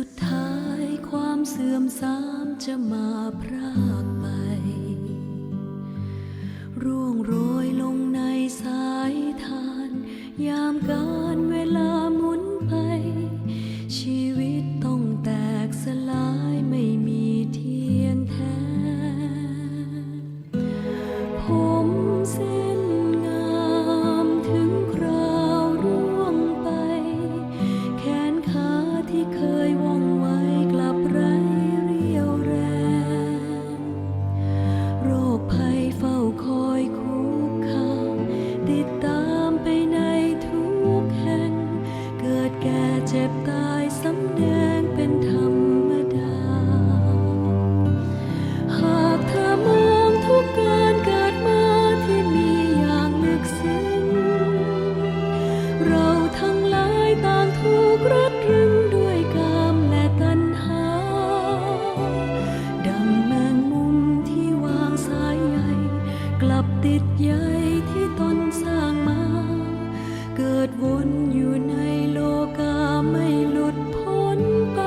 สุดท้ายความเสื่อมทรามจะมาพรากไป ติดใยที่ตนสร้างมา เกิดวนอยู่ในโลกาไม่หลุดพ้นไป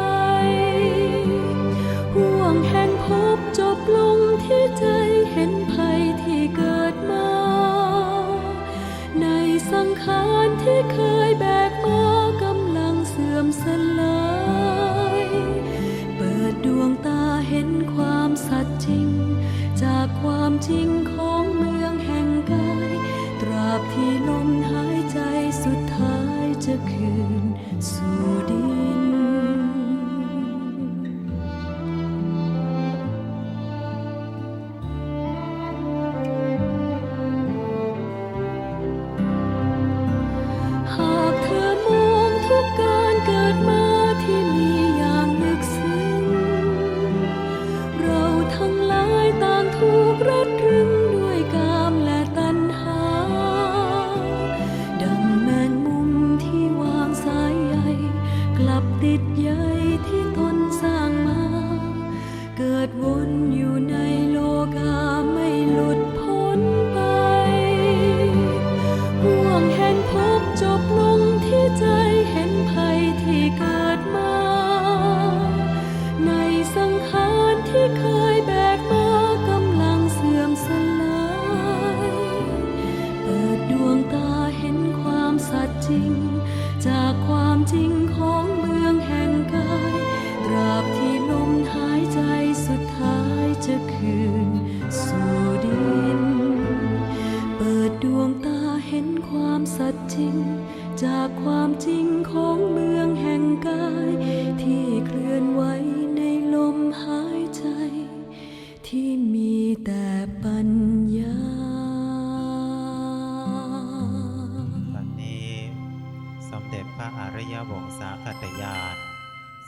ห่วงแห่งพบจบลงที่ใจเห็นภัยที่เกิดมา ในสังขารที่เคยแบกมา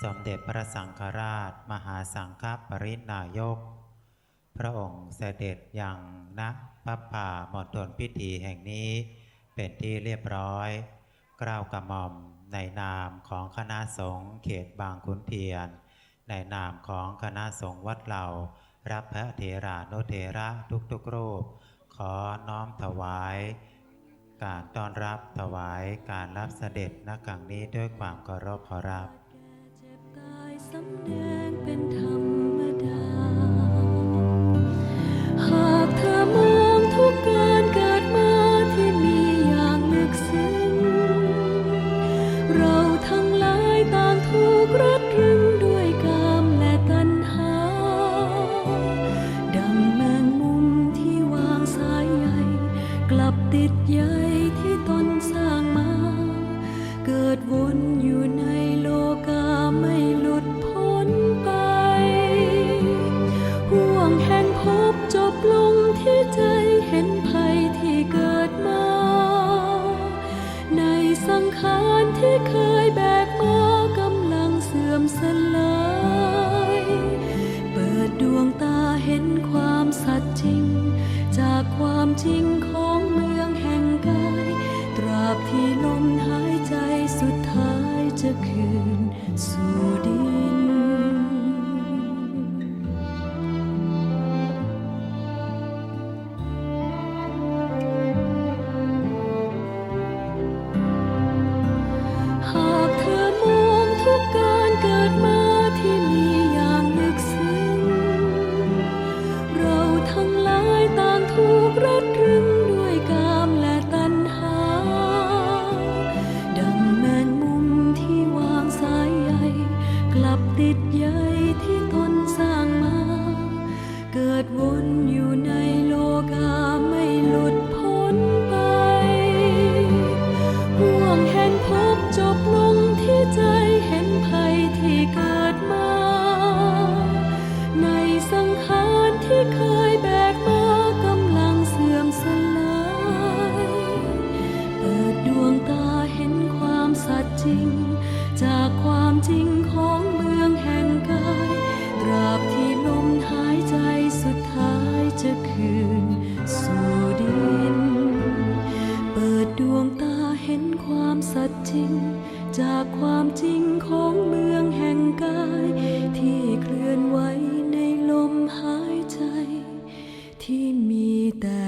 สมเด็จพระสังฆราช มหาสังฆปรินายก พระองค์เสด็จอย่างณพระป่าหมดทนพิธีแห่งนี้ เป็นที่เรียบร้อยกล่าวกระหม่อมในนามของคณะสงฆ์เขตบางขุนเทียน ในนามของคณะสงฆ์วัดเหล่า รับพระเถรานุเถระทุกๆรูป ขอน้อมถวาย การต้อนรับถวายการรับเสด็จณกกังนี้ด้วยความเคารพขอรับ tài sấm đen que me dá.